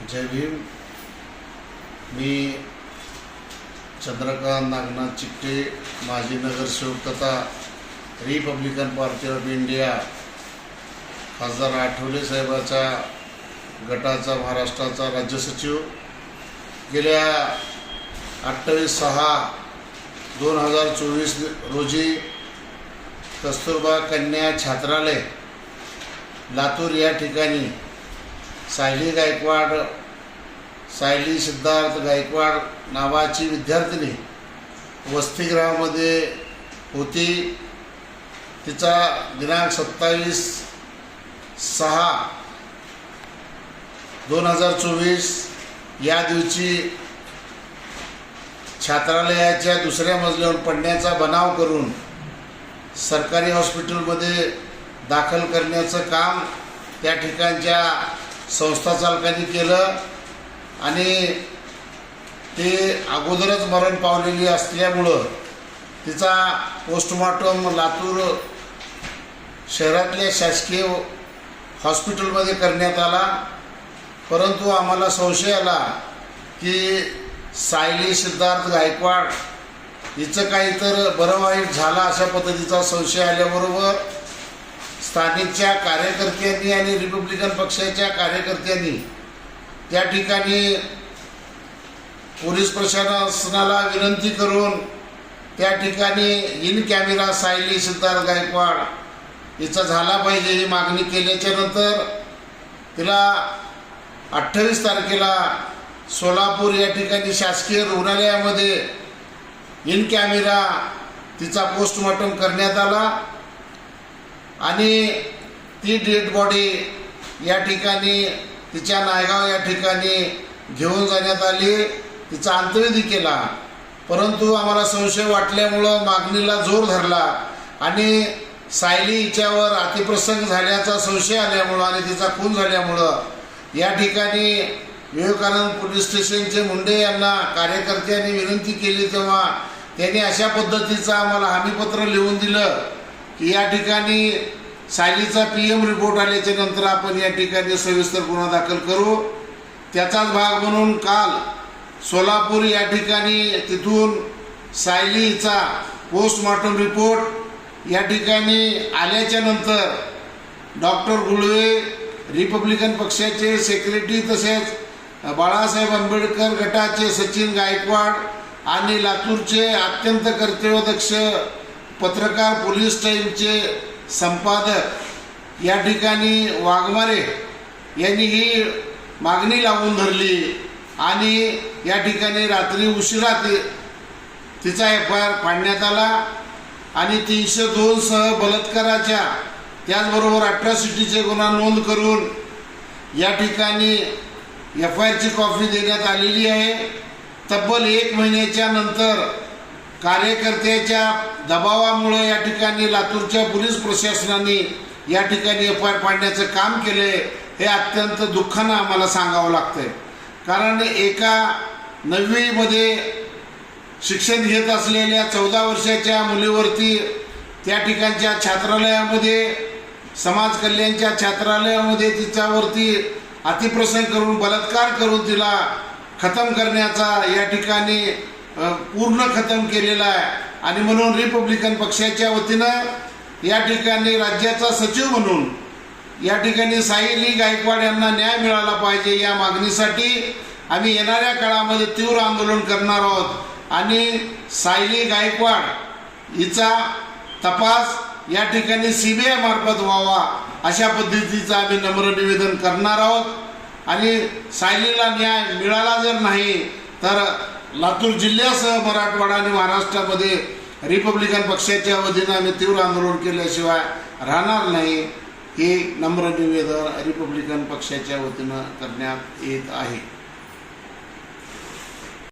जय भीम मी चंद्रकांत नागनाथ चिट्टे माजी नगरसेवक तथा रिपब्लिकन पार्टी ऑफ इंडिया खासदार आठवले साहेबाचा गटाचा महाराष्ट्राचा राज्य सचिव. गेल्या अठ्ठावीस सहा दोन हजार चोवीस रोजी कस्तुरबा कन्या छात्रालय लातूर या ठिकाणी सायली गायकवाड सायली सिद्धार्थ गायकवाड नावाची विद्यार्थिनी वसतिगृहामध्ये होती. तिचा दिनांक सत्तावीस सहा दोन हजार चोवीस या दिवशी छात्रालयाच्या दुसऱ्या मजल्यावर पडण्याचा बनाव करून सरकारी हॉस्पिटलमध्ये दाखल करण्याचं काम त्या ठिकाणच्या संस्था चालकांनी केलं आणि ते अगोदरच मरण पावलेली असल्यामुळं तिचा पोस्टमॉर्टम लातूर शहरातल्या शासकीय हॉस्पिटलमध्ये करण्यात आला. परंतु आम्हाला संशय आला की सायली सिद्धार्थ गायकवाड हिचं काही तर बरं वाईट झाला अशा पद्धतीचा संशय आल्याबरोबर स्थानिकच्या कार्यकर्त्यांनी आणि रिपब्लिकन पक्षाच्या कार्यकर्त्यांनी त्या ठिकाणी पोलीस प्रशासनाला विनंती करून त्या ठिकाणी इन कॅमेरा सायली सिद्धार्थ गायकवाड हिचा झाला पाहिजे ही मागणी केल्याच्यानंतर तिला अठ्ठावीस तारखेला सोलापूर या ठिकाणी शासकीय रुग्णालयामध्ये इन कॅमेरा तिचा पोस्टमॉर्टम करण्यात आला. आणि ती डेड बॉडी या ठिकाणी तिच्या नायगाव या ठिकाणी घेऊन जाण्यात आली. तिचा अंत्यविधी केला. परंतु आम्हाला संशय वाटल्यामुळं मागणीला जोर धरला आणि सायली हिच्यावर अतिप्रसंग झाल्याचा संशय आल्यामुळं आणि तिचा खून झाल्यामुळं या ठिकाणी विवेकानंद पोलीस स्टेशनचे मुंडे यांना कार्यकर्त्यांनी विनंती केली तेव्हा त्यांनी अशा पद्धतीचं आम्हाला हमीपत्र लिहून दिलं. की या ठिकाणी सायलीचा पी एम रिपोर्ट आल्याच्यानंतर आपण या ठिकाणी सविस्तर गुन्हा दाखल करू. त्याचाच भाग म्हणून काल सोलापूर या ठिकाणी तिथून सायलीचा पोस्टमॉर्टम रिपोर्ट या ठिकाणी आल्याच्यानंतर डॉक्टर गुळवे रिपब्लिकन पक्षाचे सेक्रेटरी तसेच बाळासाहेब आंबेडकर गटाचे सचिन गायकवाड आणि लातूरचे अत्यंत कर्तव्यदक्ष पत्रकार पोलीस टाईमचे संपादक या ठिकाणी वाघमारे यांनी ही मागणी लावून धरली आणि या ठिकाणी रात्री उशिरा ति तिचा एफ आय आर फाडण्यात आला आणि तीनशे दोन सह बलात्काराच्या त्याचबरोबर अट्रॉसिटीचे गुन्हा नोंद करून या ठिकाणी एफ आय आरची कॉपी देण्यात आलेली आहे. तब्बल एक महिन्याच्या नंतर कार्यकर्त्याच्या दबावामुळे या ठिकाणी लातूरच्या पोलीस प्रशासनाने या ठिकाणी एफ आय आर पाडण्याचं काम केले हे अत्यंत दुःखानं आम्हाला सांगावं लागतंय. कारण एका नववीमध्ये शिक्षण घेत असलेल्या चौदा वर्षाच्या मुलीवरती त्या ठिकाणच्या छात्रालयामध्ये समाज कल्याणच्या छात्रालयामध्ये तिच्यावरती अतिप्रसंग करून बलात्कार करून तिला खतम करण्याचा या ठिकाणी पूर्ण खतम केलेला आहे. आणि म्हणून रिपब्लिकन पक्षाच्या वतीनं या ठिकाणी राज्याचा सचिव म्हणून या ठिकाणी साहिली गायकवाड यांना न्याय मिळाला पाहिजे या मागणीसाठी आम्ही येणाऱ्या काळामध्ये तीव्र आंदोलन करणार आहोत. आणि सायली गायकवाड हिचा तपास या ठिकाणी सी बी आय मार्फत व्हावा अशा पद्धतीचं आम्ही नम्र निवेदन करणार आहोत. आणि सायलीला न्याय मिळाला जर नाही तर लातूर जिल्ह्यासह मराठवाडा आणि महाराष्ट्रामध्ये रिपब्लिकन पक्षाच्या वतीनं आम्ही तीव्र आंदोलन केल्याशिवाय राहणार नाही हे नम्र निवेदन रिपब्लिकन पक्षाच्या वतीनं करण्यात येत आहे.